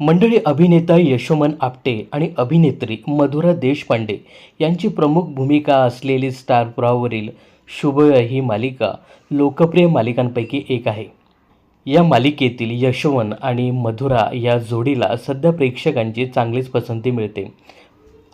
मंडळी अभिनेता यशोमन आपटे आणि अभिनेत्री मधुरा देशपांडे यांची प्रमुख भूमिका असलेली स्टार प्रवाहावरील शुभया ही मालिका लोकप्रिय मालिकांपैकी एक आहे. या मालिकेतील यशोवन आणि मधुरा या जोडीला सध्या प्रेक्षकांची चांगलीच पसंती मिळते.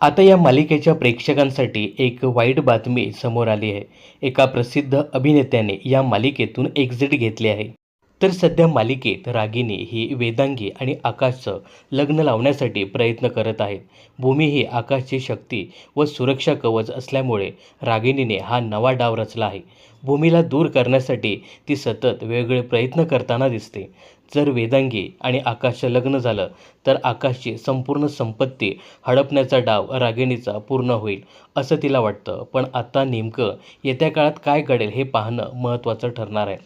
आता या मालिकेच्या प्रेक्षकांसाठी एक वाईट बातमी समोर आली आहे. एका प्रसिद्ध अभिनेत्याने या मालिकेतून एक्झिट घेतली आहे. तर सध्या मालिकेत रागिनी ही वेदांगी आणि आकाशचं लग्न लावण्यासाठी प्रयत्न करत आहेत. भूमी ही आकाशची शक्ती व सुरक्षा कवच असल्यामुळे रागिनीने हा नवा डाव रचला आहे. भूमीला दूर करण्यासाठी ती सतत वेगवेगळे प्रयत्न करताना दिसते. जर वेदांगी आणि आकाशचं लग्न झालं तर आकाशची संपूर्ण संपत्ती हडपण्याचा डाव रागिणीचा पूर्ण होईल असं तिला वाटतं. पण आता नेमकं येत्या काळात काय घडेल हे पाहणं महत्त्वाचं ठरणार आहे.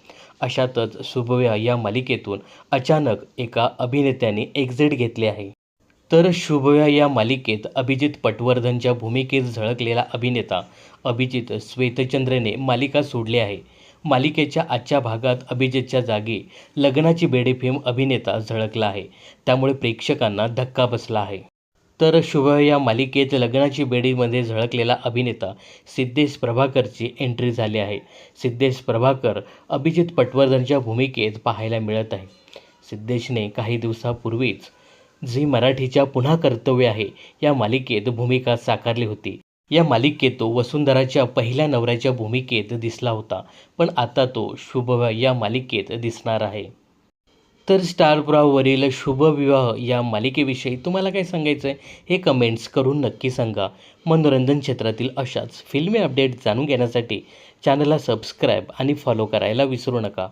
अशातच शुभव्या या मालिकेतून अचानक एका अभिनेत्याने एक्झिट घेतले आहे. तर शुभव्या या मालिकेत अभिजित पटवर्धनच्या भूमिकेत झळकलेला अभिनेता अभिजित श्वेतचंद्रने मालिका सोडली आहे. मालिकेच्या आजच्या भागात अभिजितच्या जागी लग्नाची बेडेफेम अभिनेता झळकला आहे. त्यामुळे प्रेक्षकांना धक्का बसला आहे. तर शुभ या मालिकेत लग्नाची बेडीमध्ये झळकलेला अभिनेता सिद्धेश प्रभाकरची एंट्री झाली आहे. सिद्धेश प्रभाकर अभिजित पटवर्धनच्या भूमिकेत पाहायला मिळत आहे. सिद्धेशने काही दिवसापूर्वीच झी मराठीच्या पुन्हा कर्तव्य आहे या मालिकेत भूमिका साकारली होती. या मालिकेत तो वसुंधराच्या पहिल्या नवऱ्याच्या भूमिकेत दिसला होता पण आता तो शुभविवाह या मालिकेत दिसणार आहे. तर स्टार प्रवाहावरील शुभविवाह या मालिकेविषयी तुम्हाला काय सांगायचं आहे हे कमेंट्स करून नक्की सांगा. मनोरंजन क्षेत्रातील अशाच फिल्मी अपडेट जाणून घेण्यासाठी चॅनलला सबस्क्राईब आणि फॉलो करायला विसरू नका.